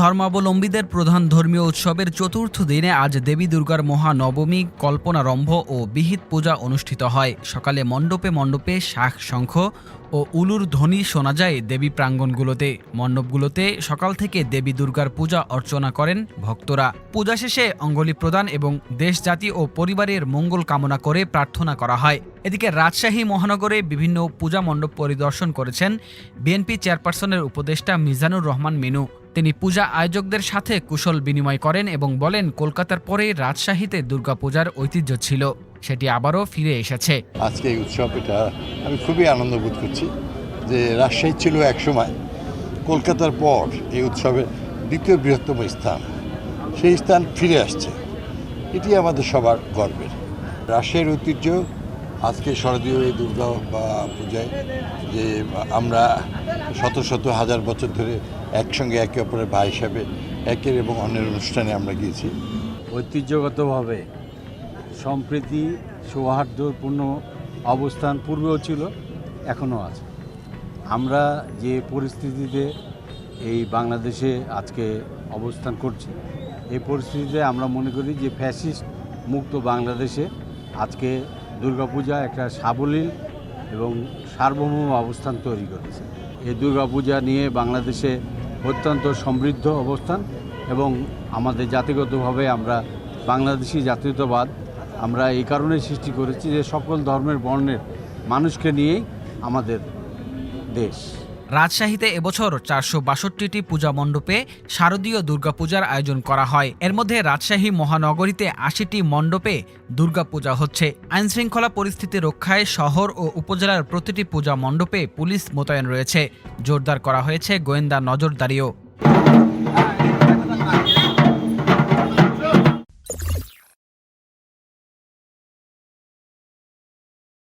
ধর্মাবলম্বীদের প্রধান ধর্মীয় উৎসবের চতুর্থ দিনে আজ দেবী দুর্গার মহানবমী কল্পনারম্ভ ও বিহিত পূজা অনুষ্ঠিত হয়। সকালে মণ্ডপে মণ্ডপে শাখ শঙ্খ ও উলুর ধ্বনি শোনা যায় দেবী প্রাঙ্গণগুলোতে মণ্ডপগুলোতে সকাল থেকে দেবী দুর্গার পূজা অর্চনা করেন ভক্তরা। পূজা শেষে অঙ্গলি প্রদান এবং দেশ জাতি ও পরিবারের মঙ্গল কামনা করে প্রার্থনা করা হয়। এদিকে রাজশাহী মহানগরে বিভিন্ন পূজা মণ্ডপ পরিদর্শন করেছেন বিএনপি চেয়ারপারসনের উপদেষ্টা মিজানুর রহমান মিনু। তিনি পূজা আয়োজকদের সাথে কুশল বিনিময় করেন এবং বলেন, কলকাতার পরে রাজশাহীতে দুর্গাপূজার ঐতিহ্য ছিল। সেটি আবারও ফিরে এসেছে। আজকে এই উৎসব, এটা আমি খুবই আনন্দ বোধ করছি যে রাজশাহী ছিল একসময় কলকাতার পর এই উৎসবের দ্বিতীয় বৃহত্তম স্থান। সেই স্থান ফিরে আসছে। এটি আমাদের সবার গর্বের। রাজশাহীর ঐতিহ্য আজকে শারদীয় এই দুর্গা বা পূজায় যে আমরা শত শত হাজার বছর ধরে একসঙ্গে একে অপরের ভাই হিসাবে একের এবং অন্যের অনুষ্ঠানে আমরা গিয়েছি। ঐতিহ্যগতভাবে সম্প্রীতি, সৌহার্দ্যপূর্ণ অবস্থান পূর্বেও ছিল, এখনও আছে। আমরা যে পরিস্থিতিতে এই বাংলাদেশে আজকে অবস্থান করছি, এই পরিস্থিতিতে আমরা মনে করি যে ফ্যাসিস্ট মুক্ত বাংলাদেশে আজকে দুর্গাপূজা একটা সাবলীল এবং সার্বভৌম অবস্থান তৈরি করেছে। এই দুর্গাপূজা নিয়ে বাংলাদেশে অত্যন্ত সমৃদ্ধ অবস্থান এবং আমাদের জাতিগতভাবে আমরা বাংলাদেশি জাতীয়তাবাদ, আমরা এই কারণে সৃষ্টি করেছি যে সকল ধর্মের বর্ণের মানুষকে নিয়েই আমাদের দেশ। রাজশাহীতে এবছর চারশো বাষট্টিটি পূজা মণ্ডপে শারদীয় দুর্গাপূজার আয়োজন করা হয়। এর মধ্যে রাজশাহী মহানগরীতে আশিটি মণ্ডপে দুর্গাপূজা হচ্ছে। আইনশৃঙ্খলা পরিস্থিতি রক্ষায় শহর ও উপজেলার প্রতিটি পূজা মণ্ডপে পুলিশ মোতায়েন রয়েছে। জোরদার করা হয়েছে গোয়েন্দা নজরদারিও।